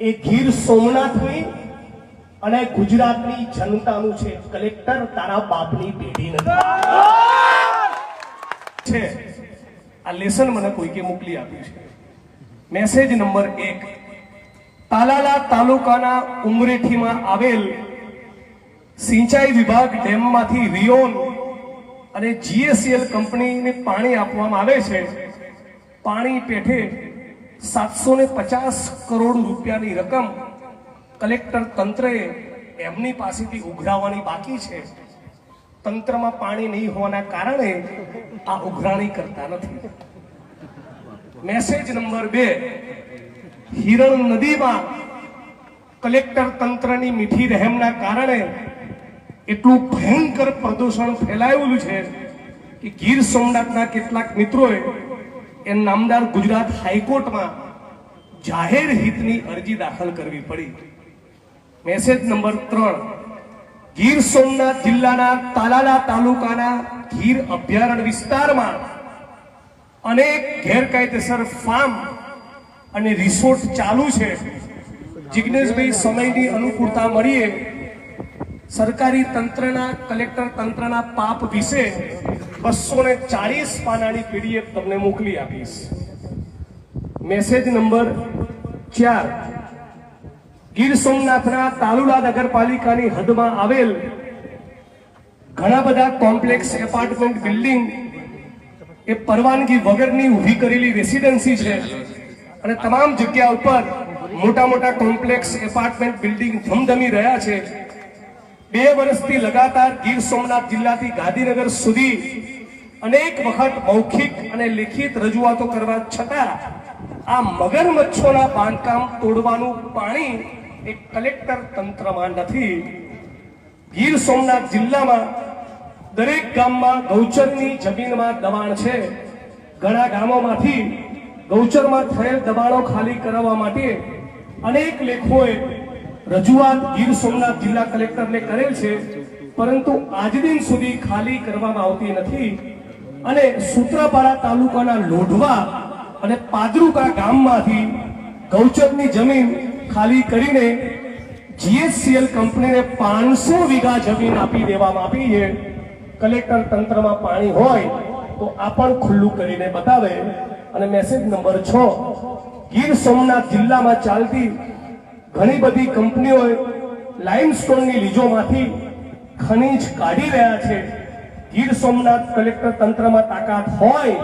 એ ગીર સોમનાથની અને ગુજરાતની જનતાનું છે. કલેક્ટર તારા બાપની પેઢી નથી. છે. આ લેસન મને કોઈકે મોકલી આપ્યું છે. મેસેજ નંબર એક. તાલાલા તાલુકાના ઉમરેઠીમાં આવેલ સિંચાઈ વિભાગ ડેમમાંથી રિયોન અને જીએસસીએલ કંપનીને પાણી આપવામાં આવે છે. પાણી પેઠે સાતસો ને પચાસ કરોડ રૂપિયાની રકમ કલેક્ટર તંત્રએ એમની પાસેથી ઉઘરાવવાની બાકી છે. તંત્રમાં પાણી નહીં હોવાના કારણે આ ઉઘરાણી કરતા નથી. મેસેજ નંબર બે, હિરણ નદીમાં કલેક્ટર તંત્રની મીઠી રહેમના કારણે એટલું ભયંકર પ્રદૂષણ ફેલાયેલું છે કે ગીર સોમનાથના કેટલાક મિત્રોએ એ નામદાર ગુજરાત હાઈકોર્ટમાં જાહેર હિતની અરજી દાખલ કરવી પડી. મેસેજ નંબર ત્રણ. ગીર સોમનાથ જિલ્લાના તાલાલા તાલુકાના ગીર અભયારણ્ય વિસ્તારમાં અનેક ગેરકાયદેસર ફાર્મ અને રિસોર્ટ ચાલુ છે. જિજ્ઞેશભાઈ સમયની અનુકૂળતા મળીએ. સરકારી તંત્રના કલેક્ટર તંત્રના પાપ વિશે બસો ને ચાલીસ પાનાની પીડીએફ તમને મોકલી આપીશ. મેસેજ નંબર ચાર. ગીર સોમનાથના તાલુલા નગરપાલિકાની હદમાં આવેલ ઘણા બધા કોમ્પ્લેક્સ એપાર્ટમેન્ટ બિલ્ડિંગ એ પરવાનગી વગરની ઊભી કરેલી રેસિડેન્સી છે. અને તમામ જગ્યા ઉપર મોટા મોટા કોમ્પ્લેક્સ એપાર્ટમેન્ટ બિલ્ડિંગ ધમધમી રહ્યા છે. બે વર્ષથી લગાતાર ગીર સોમનાથ જિલ્લાથી ગાંધીનગર સુધી અનેક વખત મૌખિક અને લિખિત રજૂઆતો કરવા છતાં આ મગરમચ્છોના બાંધકામ તોડવાનું પાણી એ કલેક્ટર તંત્રમાં નથી. ગીર સોમનાથ જિલ્લામાં દરેક ગામમાં ગૌચરની જમીનમાં દબાણ છે. ઘણા ગામોમાંથી ગૌચરમાં થયેલ દબાણો ખાલી કરાવવા માટે અનેક લેખોએ રજૂઆત ગીર સોમનાથ જિલ્લા કલેક્ટરને કરેલ છે, પરંતુ આજ દિન સુધી ખાલી કરવામાં આવતી નથી. અને સૂત્રાપાડા તાલુકાના લોઢવા અને પાદરુકા ગામમાંથી ગૌચરની જમીન ખાલી કરીને જીએસસીએલ કંપનીને પાંચસો વીઘા જમીન આપી દેવામાં આપી છે. કલેક્ટર તંત્રમાં પાણી હોય તો આ પણ ખુલ્લું કરીને બતાવે. અને મેસેજ નંબર છ, ગીર સોમનાથ જિલ્લામાં ચાલતી ઘણી બધી કંપનીઓએ લાઇમસ્ટોનની લીજોમાંથી ખનીજ કાઢી રહ્યા છે. ગીર સોમનાથ કલેક્ટર તંત્રમાં તાકાત હોય,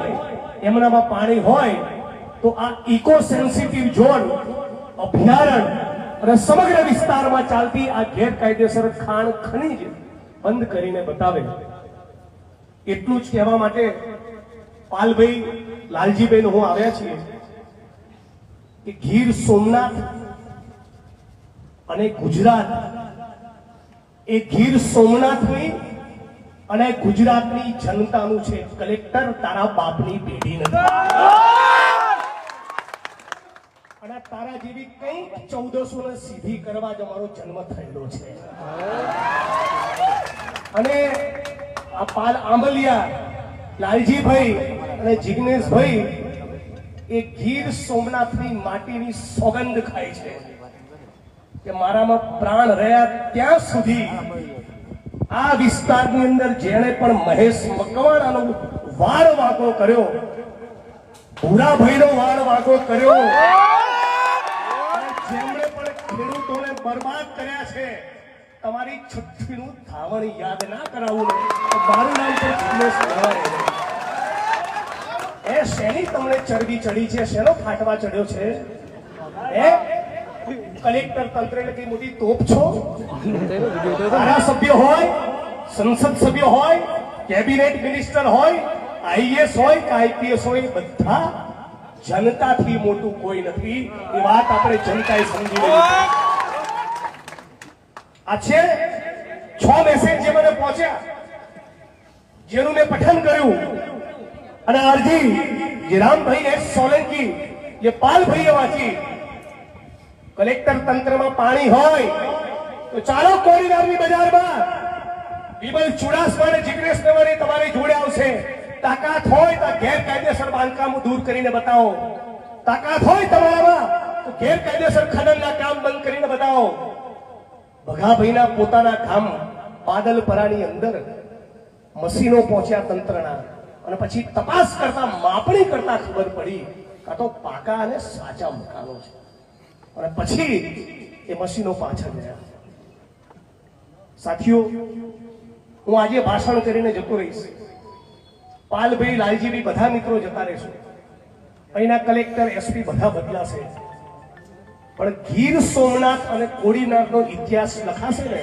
એમનામાં પાણી હોય, તો આ ઇકો સેન્સિટિવ ઝોન અભયારણ્ય અને સમગ્ર વિસ્તારમાં ચાલતી આ ગેરકાયદેસર ખાણ ખનીજ બંધ કરીને બતાવે. એટલું જ કહેવા માટે પાલભાઈ લાલજીભાઈ હું આવ્યા છીએ કે ગીર સોમનાથ અને ગુજરાત એ ગીર સોમનાથની અને ગુજરાતની જનતાનું છે, કલેક્ટર તારા બાપની પેઢી નથી. અને તારા જેવી કંઈક ચૌદસો ને સીધી કરવા જ અમારો જન્મ થયેલો છે. અને આ પાલ આંબલિયા, લાલજીભાઈ અને જિગ્નેશભાઈ એ ગીર સોમનાથની માટીની સોગંદ ખાય છે. કે મારામાં પ્રાણ રહ્યા ત્યાં સુધી આ વિસ્તારની અંદર જેણે પણ મહેશ મકવાણાનો વાળ વાંકો કર્યો, ભૂરાભાઈનો વાળ વાંકો કર્યો જેમણે પણ ખેડૂતોને બરબાદ કર્યા છે, તમારી છઠ્ઠીનું ધાવણ યાદ ના કરાવું તો મારું નામ તો જિગ્નેશ કહેવાય. એ શેની તમને ચરબી ચડી છે? શેનો ફાટવા ચડ્યો છે? એ કલેક્ટર તંત્ર કઈ મોટી તોપ છો. ધારાસભ્ય હોય સંસદ સભ્ય હોય કેબિનેટ મિનિસ્ટર હોય આઈએસ હોય કે આઈપીએસ હોય બધા જનતાથી મોટું કોઈ નથી. એ વાત આપણે જનતાએ સમજી લેવી આ છે છ મેસેજ જે મને પહોંચ્યા જેનું મેં પઠન કર્યું. અને અરજી જે રામભાઈ એસ સોલંકી જે પાલભાઈએ વાંચી. કલેક્ટર તંત્રમાં પાણી હોય, તો ચાલો કોરીનારની બજારમાં. વિમલ ચુડાસમા અને જિગ્નેશ તમારી જોડે આવશે. તાકાત હોય તો ગેરકાયદેસર બાંધકામ દૂર કરીને બતાવો. તાકાત હોય તમારામાં, તો ગેરકાયદેસર ખનનના કામ બંધ કરીને બતાવો. ભગાભાઈના પોતાના ગામ પાદલપરાની અંદર મશીનો પહોંચ્યા તંત્રના. અને પછી તપાસ કરતા, માપણી કરતા ખબર પડી કાં તો પાકા અને સાચા મકાનો છે. અને પછી એ મશીનો પાછળ ગયા. સાથીઓ, હું આજે ભાષણ કરીને જતો રહીશ. પાલભાઈ લાલજીભાઈ બધા મિત્રો જતા રહેશું. અહીંના કલેક્ટર એસપી બધા બદલાશે. પણ ગીર સોમનાથ અને કોડીનાથનો ઇતિહાસ લખાશે ને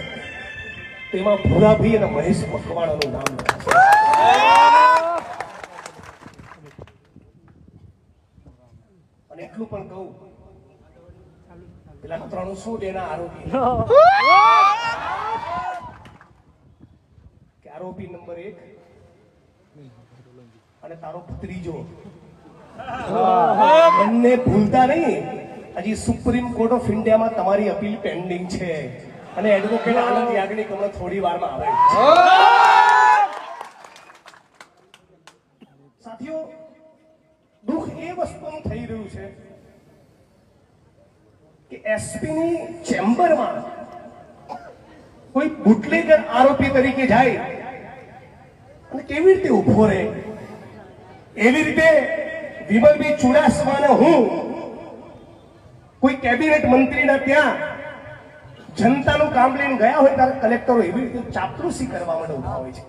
તેમાં ભૂરાભાઈ અને મહેશ મકવાણાનું નામ અને એટલું પણ કહું પેલા ત્રણસો ડેના આરોપી કે આરોપી નંબર એક અને તારો ભત્રીજો બંને ભૂલતા નહીં હજી સુપ્રીમ કોર્ટ ઓફ ઇન્ડિયામાં તમારી અપીલ પેન્ડિંગ છે અને એડવોકેટ આનંદ યાજ્ઞિક હમણાં થોડી વારમાં આવે સાથીઓ દુઃખ એ વસ્તુનું થઈ રહ્યું છે કે એસપી ચેમ્બરમાં કોઈ બુટલેગર આરોપી તરીકે જાય અને કેવી રીતે ઊભો રહે? એવી રીતે વિમલભાઈ ચુડાસમાને હું કોઈ કેબિનેટ મંત્રીના ત્યાં જનતાનું કામ લઈને ગયા હોય ત્યારે કલેક્ટરો એવી રીતે ચાપરૂસી કરવા માટે ઊભા હોય છે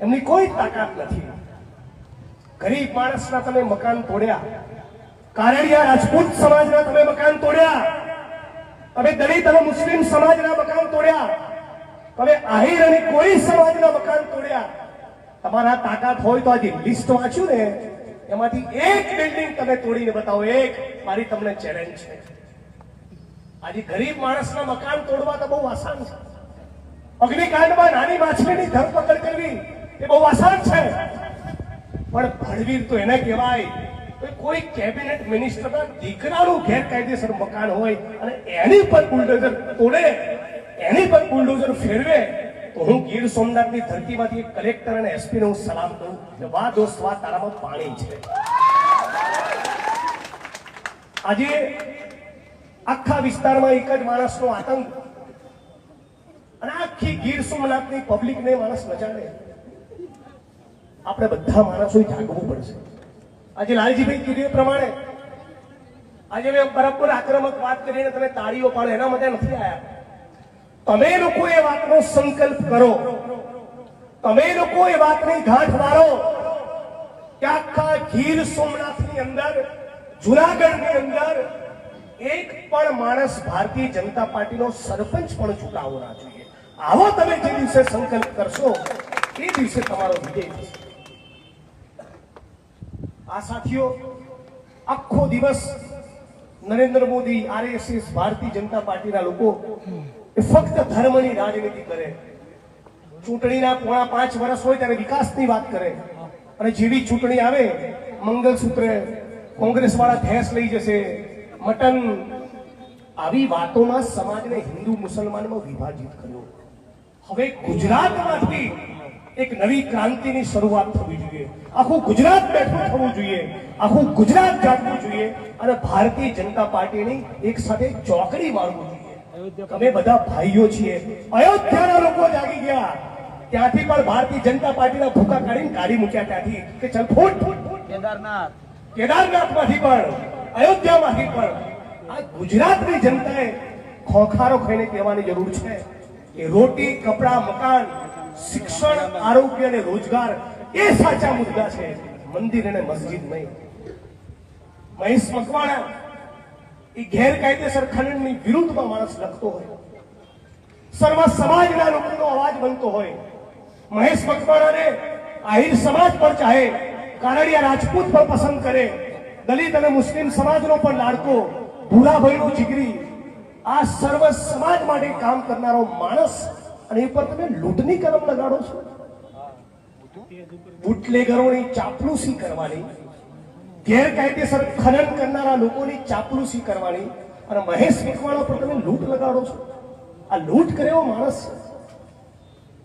એમની કોઈ તાકાત નથી. ગરીબ માણસના તમે મકાન તોડ્યા કારડિયા રાજપૂત સમાજના તમે મકાન તોડ્યા. તમે દલિત અને મુસ્લિમ સમાજના મકાન તોડ્યા. તમે આહિર અને કોઈ સમાજના મકાન તોડ્યા. તમારા તાકાત હોય તો આજે લિસ્ટ વાંચ્યું ને. એમાંથી એક બિલ્ડિંગ તમે તોડીને બતાવો. એક, મારી તમને ચેલેન્જ છે. આજે ગરીબ માણસના મકાન તોડવા તો બહુ આસાન છે. અગ્નિકાંડમાં નાની માછલીની ધરપકડ કરવી એ બહુ આસાન છે. પણ ભણવીર તો એને કહેવાય. કોઈ કેબિનેટ મિનિસ્ટરના દીકરાનું ગેરકાયદેસર મકાન હોય અને એની પર બુલડોઝર તોડે, એની પર બુલડોઝર ફેરવે, તો હું ગીર સોમનાથની ધરતીમાંથી કલેક્ટર અને એસપી ને હું સલામ કરું. કે વાહ દોસ્ત, વાહ તારામાં પાણી છે. આજે આખા વિસ્તારમાં એક જ માણસનો આતંક. અને આખી ગીર સોમનાથની પબ્લિકને માણસ નચાડે આપણે બધા માણસો જાગવું પડશે. આજે લાલજીભાઈ કીધું એ પ્રમાણે. આજે મેં બરાબર આક્રમક વાત કરીને તમે તાળીઓ પાડો, એના માટે નથી આવ્યા તમે લોકો એ વાતનો સંકલ્પ કરો. તમે લોકો એ વાતની ગાંઠ મારો કે આખા ગીર સોમનાથની અંદર, જુનાગઢની અંદર એક પણ માણસ ભારતીય જનતા પાર્ટીનો સરપંચ પણ ચૂંટાવો ના જોઈએ. આવો તમે જે દિવસે સંકલ્પ કરશો, એ દિવસે તમારો વિજય થશે. આ સાથીઓ, આખો દિવસ નરેન્દ્ર મોદી, આરએસએસ, ભારતીય જનતા પાર્ટીના લોકો એ ફક્ત ધર્મની રાજનીતિ કરે. ચૂંટણીના પોણા પાંચ વર્ષ હોય ત્યારે વિકાસની વાત કરે. અને જેવી ચૂંટણી આવે, મંગલસૂત્ર કોંગ્રેસ વાળા ભેંસ લઈ જશે. મટન આવી વાતોમાં સમાજને હિન્દુ મુસલમાનમાં વિભાજિત કર્યો. હવે ગુજરાતમાંથી એક નવી ક્રાંતિની શરૂઆત થવી જોઈએ. આખું ગુજરાત બેઠું થવું જોઈએ. આખું ગુજરાત જાગવું જોઈએ અને ભારતીય જનતા પાર્ટીની એક સાથે ચોકડી મારવું જોઈએ. અમે બધા ભાઈઓ છીએ. અયોધ્યાના લોકો જાગી ગયા. ત્યાંથી પણ ભારતીય જનતા પાર્ટીના ભૂકા કાઢીને કાઢી મૂક્યા ત્યાંથી કે ચલ ફૂટ ફૂટ ફૂટ. કેદારનાથ. કેદારનાથમાંથી પણ અયોધ્યામાંથી પણ. આ ગુજરાતની જનતાએ ખોખારો ખાઈને કહેવાની જરૂર છે કે રોટી કપડા મકાન શિક્ષણ, આરોગ્ય અને રોજગાર એ સાચા મુદ્દા છે. મંદિર અને મસ્જિદ નહીં. મહેશ મકવાણા એ ગેરકાયદેસર ખનનની વિરુદ્ધમાં માણસ લખતો હોય. સર્વ સમાજના લોકોનો અવાજ બનતો હોય. મહેશ મકવાણાને આહિર સમાજ પર ચાહે કારણિયા રાજપૂત પર પસંદ કરે, દલિત અને મુસ્લિમ સમાજનો પણ લાડકો ભૂલાભાઈનો જીગરી, આ સર્વ સમાજ માટે કામ કરનારો માણસ અને એ પર તમે લૂંટની કલમ લગાડો છો? બુટલેગરોની ચાપલુસી કરવાની, ગેરકાયદેસર ખનન કરનારા લોકોની ચાપલુસી કરવાની અને મહેશ મકવાણા પર તમે લૂંટ લગાડો છો? આ લૂંટ કરે એવો માણસ છે.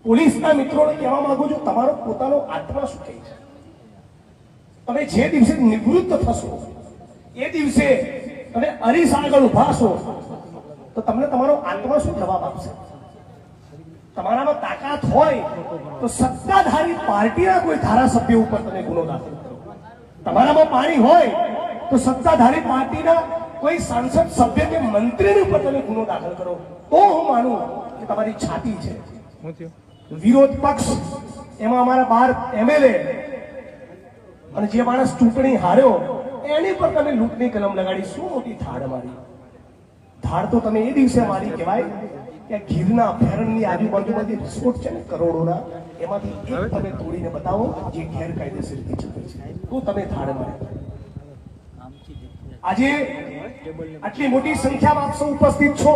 પોલીસના મિત્રોને કહેવા માંગુ છું, તમારો પોતાનો આત્મા શું કહે છે? તમે જે દિવસે નિવૃત્ત થશો, એ દિવસે તમે અરીસ આગળ ઊભા છો તો તમને તમારો આત્મા શું જવાબ આપશે? તમારામાં તાકાત હોય તો સત્તાધારી પાર્ટીના કોઈ ધારાસભ્ય ઉપર તમે ગુનો દાખલ કરો. તમારામાં પાણી હોય તો સત્તાધારી પાર્ટીના કોઈ સાંસદ સભ્ય કે મંત્રીની ઉપર તમે ગુનો દાખલ કરો. તો હું માનું કે તમારી છાતી છે. વિરોધ પક્ષ એમાં અમારા બાર એમએલએ અને જે માણસ ચૂંટણી હાર્યો એની પર તમે લૂંટની કલમ લગાડી શું મોટી ધાડ મારી? ધાડ તો તમે એ દિવસે મારી કહેવાય. કે ગીરના અભયારણ્યની આજુબાજુમાં જે રિસોર્ટ છે ને કરોડોના એમાંથી એક તમે તોડીને બતાવો જે ગેરકાયદેસર રીતે ચાલે છે. તો તમે થાળ મારી. આજે આટલી મોટી સંખ્યામાં આપ સૌ ઉપસ્થિત છો.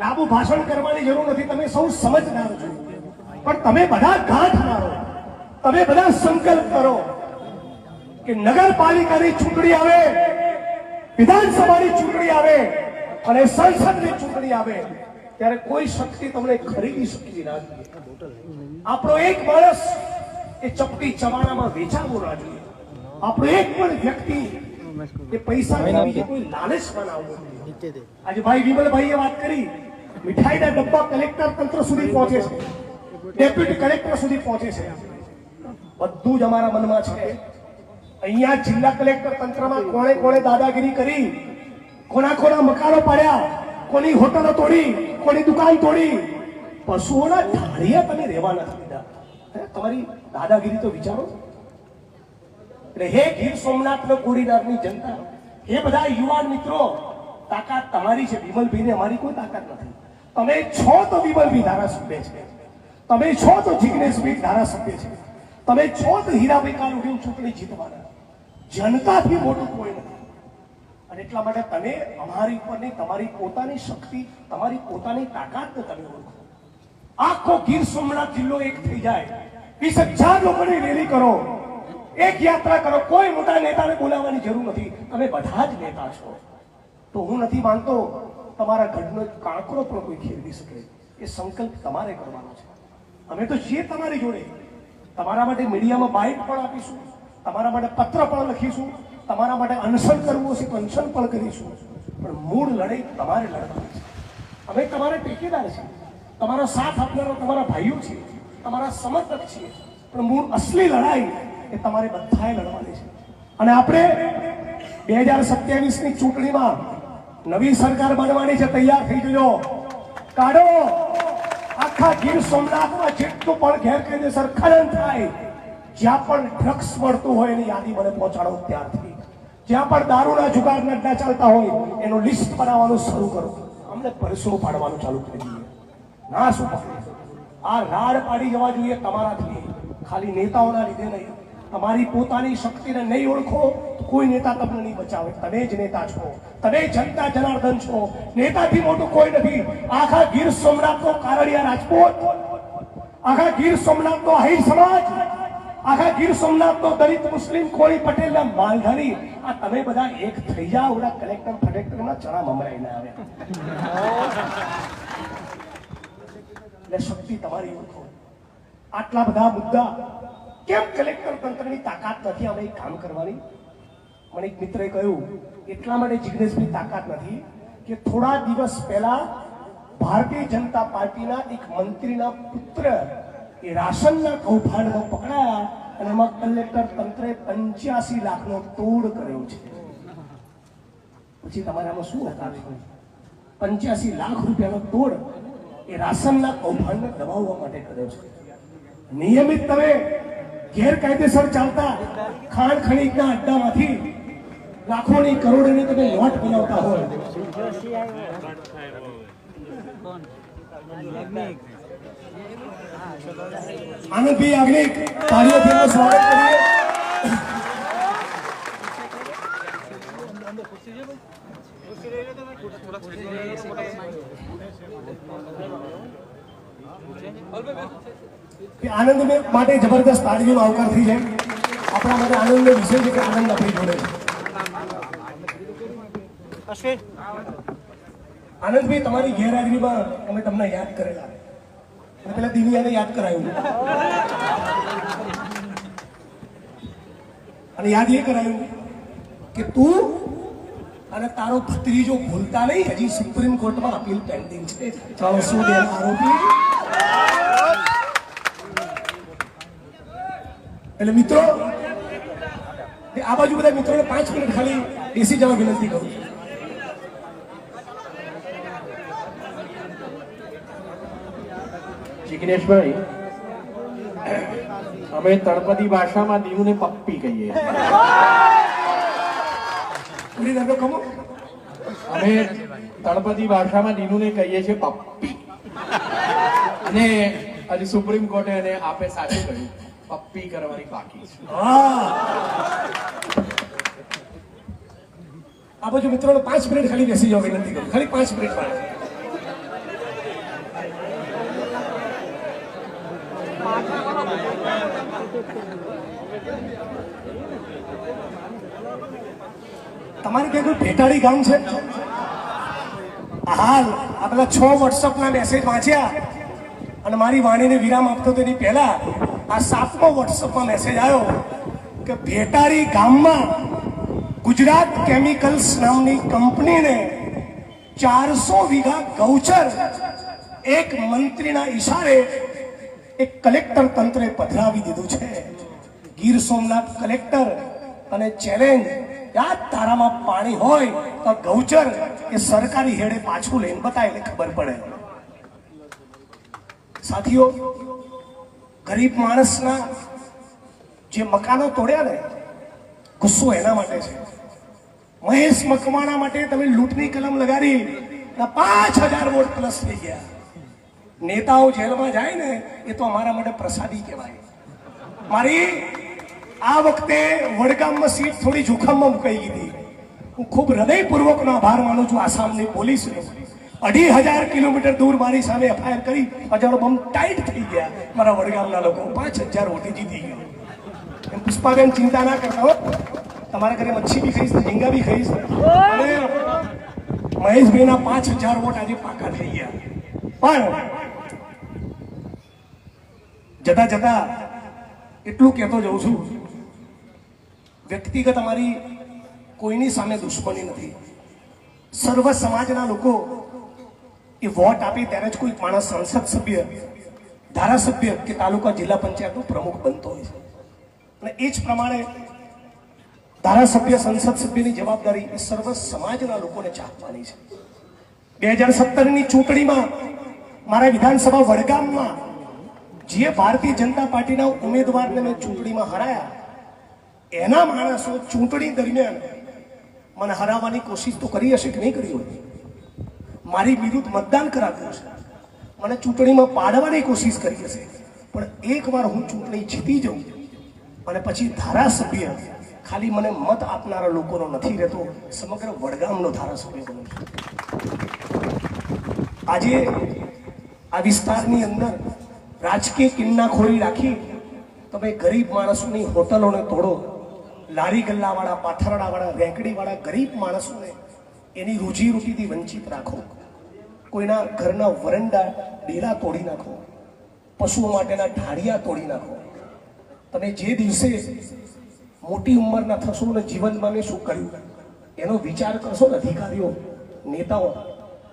લાંબુ ભાષણ કરવાની જરૂર નથી તમે સૌ સમજદાર છો. પણ તમે બધા ગાંઠ મારો. તમે બધા સંકલ્પ કરો કે નગરપાલિકાની ચૂંટણી આવે વિધાનસભાની ચૂંટણી આવે અને સંસદની ચૂંટણી આવે. ત્યારે કોઈ શક્તિ તમને ખરીદી શકતી ના આપણો એક માણસ એ ચપટી ચવાણામાં વેચાવો ના જોઈએ આપણો એક પણ વ્યક્તિ એ પૈસા કોઈ લાલચ બનાવવો આજે ભાઈ વિમલભાઈએ વાત કરી મીઠાઈના ડબ્બા કલેક્ટર તંત્ર સુધી પહોંચે છે. ડેપ્યુટી કલેક્ટર સુધી પહોંચે છે. બધું જ અમારા મનમાં છે. અહીંયા જિલ્લા કલેક્ટર તંત્રમાં કોણે કોણે દાદાગીરી કરી કોના કોના મકાનો પાડ્યા કોની હોટલો તોડી, કોની દુકાન તોડી? પશુઓના ઢાળિયા તમે રહેવા નથી દીધા. તમારી દાદાગીરી તો વિચારો. એટલે હે ગીર સોમનાથ કોડીનારની જનતા, હે બધા યુવાન મિત્રો, તાકાત તમારી છે, વિમલભાઈને અમારી કોઈ તાકાત નથી. તમે છો તો વિમલભાઈ ધારાસભ્ય છે. તમે છો તો જિગ્નેશભાઈ ધારાસભ્ય છે. તમે છો તો હીરાભાઈ કાલુડીઓ ચૂંટણી જીતવાના. જનતાથી મોટું કોઈ નથી. અને એટલા માટે તમે અમારી ઉપરની તમારી પોતાની શક્તિ, તમારી પોતાની તાકાતને તમે ઓળખો. આખો ગીર સોમનાથ જિલ્લો એક થઈ જાય. વીસ હજાર લોકોની રેલી કરો. એક યાત્રા કરો. કોઈ મોટા નેતાને બોલાવવાની જરૂર નથી. તમે બધા જ નેતા છો. તો હું નથી માનતો તમારા ગઢનો કાંકરો પણ કોઈ ખેરવી શકે. એ સંકલ્પ તમારે કરવાનો છે. અમે તો છીએ તમારી જોડે. તમારા માટે મીડિયામાં બાઇટ પણ આપીશું. તમારા માટે પત્ર પણ લખીશું. તમારા માટે અનશન કરવું હશે તો અનશન પણ કરીશું. પણ મૂળ લડાઈ તમારે લડવાની છે. અમે તમારે ટેકેદાર છીએ. તમારો સાથ આપનારો તમારા ભાઈઓ છે તમારા સમર્થક છીએ. પણ મૂળ અસલી લડાઈ એ તમારે બધાએ લડવાની છે. અને આપણે બે હજાર સત્યાવીસની ચૂંટણીમાં નવી સરકાર બનવાની છે, તૈયાર થઈ જજો. કાઢો. આખા ગીર સોમનાથમાં જેટલું પણ ગેરકાયદેસર ખનન થાય, જ્યાં પણ ડ્રગ્સ મળતું હોય એની યાદી મને પહોંચાડો ત્યારથી. જ્યાં પણ દારૂના જુગાર નડના ચાલતા હોય, એનું લિસ્ટ બનાવવાનું શરૂ કરો. અમને પરસો પાડવાનું ચાલુ કરી દઈએ. ના શું આ રાડ પાડી જવા જોઈએ તમારાથી. ખાલી નેતાઓના લીધે નહીં. તમારી પોતાની શક્તિને નહીં ઓળખો કોઈ નેતા તમને નહીં બચાવે. તમે જ નેતા છો. તમે જનતા જનાર્દન છો. નેતાથી મોટું કોઈ નથી. આખા ગીર સોમનાથનો કારડિયા રાજપૂત. આખા ગીર સોમનાથનો અહીર સમાજ. આખા ગીર સોમનાથનો દલિત મુસ્લિમ કોળી પટેલના માલધારી, આ તમે બધા એક થઈ જાઓ કલેક્ટર ના ચણા મમરાઈને આવ્યા. એટલે શક્તિ તમારી ઓળખો. આટલા બધા મુદ્દા, કેમ કલેક્ટર તંત્રની તાકાત નથી? એક કામ કરવાની. મને એક મિત્રએ કહ્યું, એટલા માટે જિજ્ઞેશની તાકાત નથી કે થોડા દિવસ પહેલા ભારતીય જનતા પાર્ટીના એક મંત્રીના પુત્ર એ રાશનના કૌભાંડમાં પકડાયા અને એમાં કલેક્ટર તંત્રે પંચ્યાસી લાખનો તોડ કર્યો છે. પછી તમારામાં શું હતા પંચ્યાસી લાખ રૂપિયાનો તોડ એ રાશનના કૌભાંડને દબાવવા માટે કર્યો છે. નિયમિત તમે ગેરકાયદેસર ચાલતા ખાણ ખનીજના અડ્ડામાંથી લાખોની કરોડોની તમે લોટ બનાવતા હોય. આનંદભાઈ યાજ્ઞિક તાળીઓથી સ્વાગત કરીએ. આનંદ માટે જબરદસ્ત તાળીઓનો આવકાર થઈ જાય. આપણા માટે આનંદનો વિષય છે કે આનંદ આપણી જોડે છે. આનંદભાઈ તમારી ગેરહાજરીમાં અમે તમને યાદ કરેલા. અને પેલા દિવ્યાને યાદ કરાયું. અને યાદ એ કરાયું કે તું અને તારો ભત્રીજો ભૂલતા નહીં, હજી સુપ્રીમ કોર્ટમાં અપીલ પેન્ડિંગ છે. આરોપી? એટલે મિત્રો આ બાજુ બધા મિત્રોને પાંચ મિનિટ ખાલી બેસી જવા વિનંતી કરું છું. જિગ્નેશભાઈ અમે તળપદી ભાષામાં દીવને પપ્પી કહીએ. અમે તળપદી ભાષામાં દીનુને કહીએ છીએ પપ્પી. અને આજે સુપ્રીમ કોર્ટે એને આપે સાચું કહ્યું. પપ્પી કરવાની બાકી છે. હા. આ બાજુ મિત્રો પાંચ મિનિટ ખાલી બેસી જવા વિનંતી કરું. ખાલી પાંચ મિનિટ માટે તમારે ત્યાં કોઈ ભેટાડી ગામ છે? હાલ, આ પેલા છ વોટ્સઅપના મેસેજ વાંચ્યા અને મારી વાણીને વિરામ આપતો તેની પહેલા આ સાતમો વોટ્સઅપમાં મેસેજ આવ્યો કે ભેટારી ગામમાં ગુજરાત કેમિકલ્સ નામની કંપનીને ચારસો વીઘા ગૌચર એક મંત્રીના ઈશારે એક કલેક્ટર તંત્રે પધરાવી દીધું છે. ગીર સોમનાથ કલેક્ટર અને ચેલેન્જ યાદ તારામાં પાણી હોય તો ગૌચર એ સરકારી હેડે પાછું લઈને બતાય એટલે ખબર પડે. સાથીઓ, ગરીબ માણસના જે મકાનો તોડ્યા ને, ગુસ્સો એના માટે છે. મહેશ મકવાણા માટે તમે લૂંટની કલમ લગાડી પાંચ હજાર વોટ પ્લસ થઈ ગયા. નેતાઓ જેલમાં જાય ને, એ તો અમારા માટે પ્રસાદી કહેવાય. મારી આ વખતે વડગામમાં સીટ થોડી જોખમમાં મુકાઈ ગઈ હું ખૂબ હૃદયપૂર્વકનો આભાર માનું છું આસામની પોલીસનો. અઢી હજાર કિલોમીટર દૂર મારી સામે એફઆઈઆર કરી હજારો બમ ટાઈટ થઈ ગયા. મારા વડગામના લોકો પાંચ હજાર ઓટી જીતી ગયો. પુષ્પાબેન ચિંતા ના કરતા હો. તમારા ઘરે મચ્છી બી ખાઈશ ઝીંગા બી ખાઈશ. અને મહેશભાઈના પાંચ હજાર વોટ આજે પાકા થઈ ગયા. પણ જતા જતા એટલું કહેતો જઉં છું વ્યક્તિગત અમારી કોઈની સામે દુશ્મની નથી. સર્વ સમાજના લોકો એ વોટ આપે ત્યારે જ કોઈ માણસ સંસદ સભ્ય, ધારાસભ્ય કે તાલુકા જિલ્લા પંચાયતનો પ્રમુખ બનતો હોય છે. અને એ જ પ્રમાણે ધારાસભ્ય, સંસદ સભ્યની જવાબદારી એ સર્વ સમાજના લોકોને ચાપવાની છે. બે હજાર સત્તરની ચૂંટણીમાં મારા વિધાનસભા વડગામમાં જે ભારતીય જનતા પાર્ટીના ઉમેદવારને મેં ચૂંટણીમાં હરાયા એના માણસો ચૂંટણી દરમિયાન મને હરાવવાની કોશિશ તો કરી હશે કે નહીં કરી હોય? મારી વિરુદ્ધ મતદાન કરાવ્યું છે મને ચૂંટણીમાં પાડવાની કોશિશ કરી હશે. પણ એકવાર હું ચૂંટણી જીતી જાઉં અને પછી ધારાસભ્ય ખાલી મને મત આપનારા લોકોનો નથી રહેતો, સમગ્ર વડગામનો ધારાસભ્ય બનું આજે આ વિસ્તારની અંદર રાજકીય કિન્નાખોરી રાખી તમે ગરીબ માણસોની હોટલોને તોડો. લારી ગલ્લાવાળા પાથરણાવાળા રેંકડીવાળા ગરીબ માણસોને એની રોજીરોટીથી વંચિત રાખો. કોઈના ઘરના વરંડા ડેલા તોડી નાખો. પશુઓ માટેના ઢાળિયા તોડી નાખો. તમે જે દિવસે મોટી ઉંમરના થશો ને જીવનમાં મેં શું કર્યું? એનો વિચાર કરશો ને અધિકારીઓ, નેતાઓ,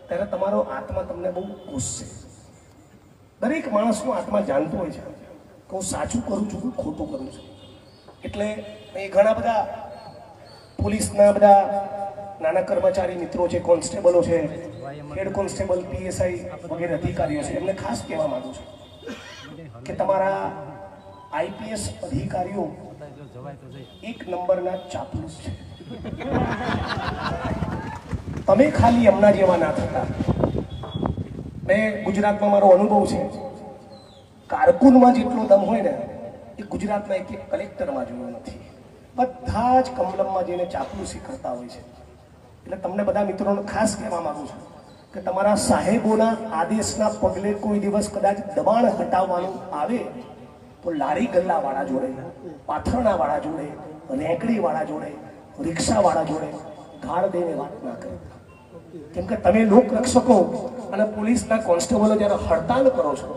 ત્યારે તમારો આત્મા તમને બહુ ગુસ્સે દરેક માણસનો આત્મા જાણતો હોય છે. કે હું સાચું કરું છું કે ખોટું કરું છું. એટલે એ ઘણા બધા પોલીસના બધા નાના કર્મચારી મિત્રો છે, કોન્સ્ટેબલો છે, હેડ કોન્સ્ટેબલ, પીએસઆઈ વગેરે અધિકારીઓ છે, એમને ખાસ કહેવા માંગુ છું કે તમારા આઈપીએસ અધિકારીઓ એક નંબરના ચાપલુસ છે. તમે ખાલી એમના જેવા ના થતા. મેં ગુજરાતમાં મારો અનુભવ છે, કારકુનમાં જેટલો દમ હોય ને એ ગુજરાતના એક એક કલેક્ટરમાં જોયો નથી. બધા જ કમલમમાં જઈને ચાપલુસી કરતા હોય છે. એટલે તમને બધા મિત્રોને ખાસ કહેવા માગું છું કે તમારા સાહેબોના આદેશના પગલે કોઈ દિવસ કદાચ દબાણ હટાવવાનું આવે તો લારી ગલ્લાવાળા જોડે, પાથરણાવાળા જોડે, રેંકડીવાળા જોડે, રિક્ષાવાળા જોડે ગાળ દઈને વાત ના કરે. કેમ કે તમે લોક રક્ષકો અને પોલીસના કોન્સ્ટેબલો જ્યારે હડતાલ કરો છો,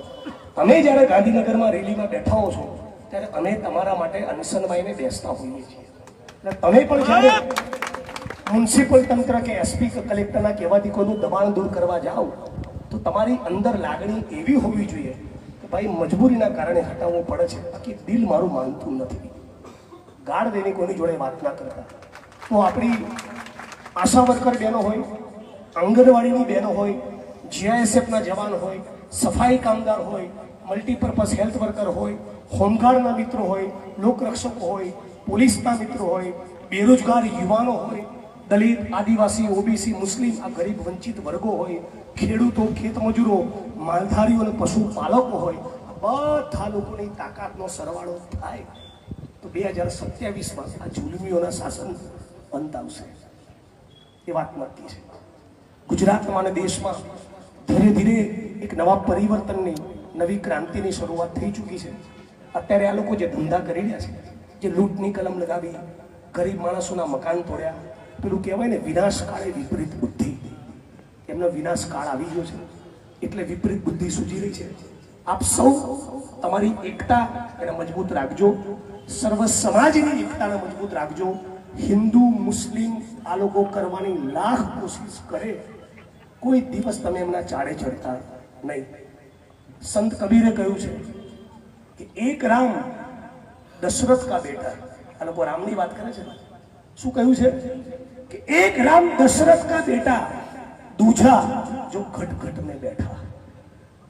તમે જ્યારે ગાંધીનગરમાં રેલીમાં બેઠા હો છો ત્યારે અમે તમારા માટે અનશનભાઈને બેસતા હોઈએ છીએ. એટલે તમે પણ જ્યારે મ્યુનિસિપલ તંત્ર કે એસપી કલેક્ટરના કહેવાથી કોઈનું દબાણ દૂર કરવા જાઓ, તો તમારી અંદર લાગણી એવી હોવી જોઈએ કે ભાઈ મજબૂરીના કારણે હટાવવું પડે છે. બાકી દિલ મારું માનતું નથી. ગાઢ દઈને કોઈની જોડે વાત ના કરતા. તો આપણી આશા વર્કર બહેનો હોય, આંગણવાડીની બહેનો હોય જીઆઈએસએફના જવાન હોય, સફાઈ કામદાર હોય મલ્ટીપર્પઝ હેલ્થ વર્કર હોય હોમગાર્ડના મિત્રો હોય, લોકરક્ષકો હોય, પોલીસના મિત્રો હોય, બેરોજગાર યુવાનો હોય, દલિત, આદિવાસી, ઓબીસી, મુસ્લિમ, આ ગરીબ વંચિત વર્ગો હોય, ખેડૂતો, ખેતમજૂરો, માલધારીઓ અને પશુપાલકો હોય બધા લોકોની તાકાતનો સરવાળો થાય. તો બે હજાર સત્યાવીસમાં આ જુલમીઓના શાસન અંત આવશે. એ વાત નક્કી છે. ગુજરાતમાં અને દેશમાં ધીરે ધીરે એક નવા પરિવર્તનની, નવી ક્રાંતિની શરૂઆત થઈ ચૂકી છે. અત્યારે આ લોકો જે ધંધા કરી રહ્યા છે, જે લૂંટની કલમ લગાવી, ગરીબ માણસોના મકાન તોડ્યા, પેલું કહેવાય ને વિનાશ વિપરીત બુદ્ધિ. એમનો વિનાશ કાળ આવી ગયો છે. એટલે વિપરીત બુદ્ધિ સૂજી રહી છે. આપ સૌ તમારી એકતા એને મજબૂત રાખજો. સર્વ સમાજની એકતાને મજબૂત રાખજો. હિન્દુ, મુસ્લિમ આ લોકો કરવાની લાખ કોશિશ કરે. કોઈ દિવસ તમે એમના ચાળે ચડતા નહીં. સંત કબીરે કહ્યું છે કે એક રામ દશરથ કા બેટા આ લોકો રામની વાત કરે છે શું કહ્યું છે? કે એક રામ દશરથ કા બેટા દૂજા જો ખટખટ મેં બેઠા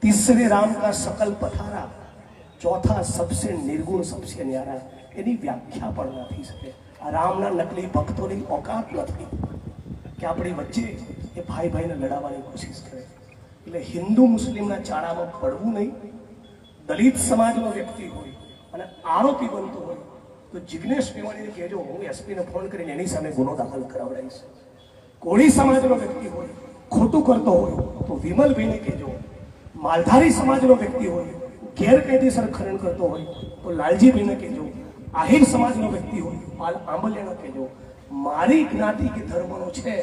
તીસરે રામ કા સકલ પથારા ચોથા સબસે નિર્ગુણ, સબસે ન્યારા એની વ્યાખ્યા પણ નથી શકે. આ રામના નકલી ભક્તોની ઓકાત નથી. કે આપણી વચ્ચે એ ભાઈ ભાઈને લડાવવાની કોશિશ કરે. એટલે હિન્દુ મુસ્લિમના ચાળામાં પડવું નહીં. દલિત સમાજનો વ્યક્તિ હોય અને આરોપી બનતો હોય, તો જિજ્ઞેશ મેવાણીને કહેજો, હું એસપીને ફોન કરીને એની સામે ગુનો દાખલ કરાવડાવીશ. કોળી સમાજનો વ્યક્તિ હોય, ખોટું કરતો હોય, તો વિમલભાઈને કહેજો, માલધારી સમાજનો વ્યક્તિ હોય, ગેરકાયદેસર ખરણ કરતો હોય, તો લાલજીભાઈને કહેજો, આહિર સમાજનો વ્યક્તિ હોય, પાલ આંબલિયાને કહેજો. મારી જ્ઞાતિ કે ધર્મનો છે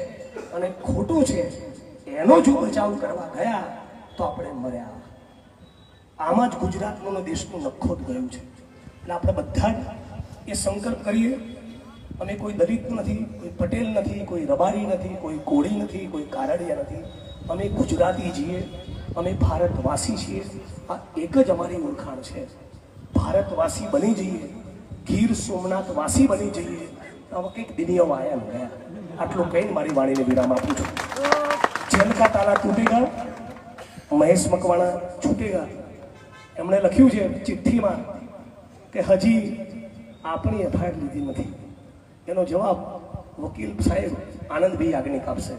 અને ખોટો છે, એનો જો બચાવ કરવા ગયા, તો આપણે મર્યા. આમાં જ ગુજરાતનો અને દેશનું નખોદ ગયું છે. એટલે આપણે બધા જ એ સંકલ્પ કરીએ. અમે કોઈ દલિત નથી, કોઈ પટેલ નથી, કોઈ રબારી નથી, કોઈ કોળી નથી, કોઈ કારડિયા નથી. અમે ગુજરાતી છીએ. અમે ભારતવાસી છીએ. આ એક જ અમારી ઓળખાણ છે. ભારતવાસી બની જઈએ. ગીર સોમનાથ વાસી બની જઈએ. હવે કંઈક દુનિયામાં આયા ને ગયા આટલું મારી વાણીને વિરામ આપું છું. જેલકા તૂટી ગયા મહેશ મકવાણા છૂટેગા એમણે લખ્યું છે ચિઠ્ઠીમાં કે હજી આપણી એફઆઈઆર લીધી નથી. એનો જવાબ વકીલ સાહેબ આનંદભાઈ યાજ્ઞિક આપશે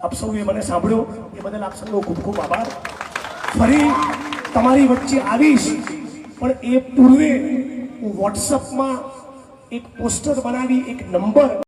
આપ સૌએ મને સાંભળ્યો. એ બદલ આપ સૌનો ખૂબ ખૂબ આભાર. ફરી તમારી વચ્ચે આવીશ, પણ એ પૂર્વે હું વોટ્સઅપમાં એક પોસ્ટર બનાવી એક નંબર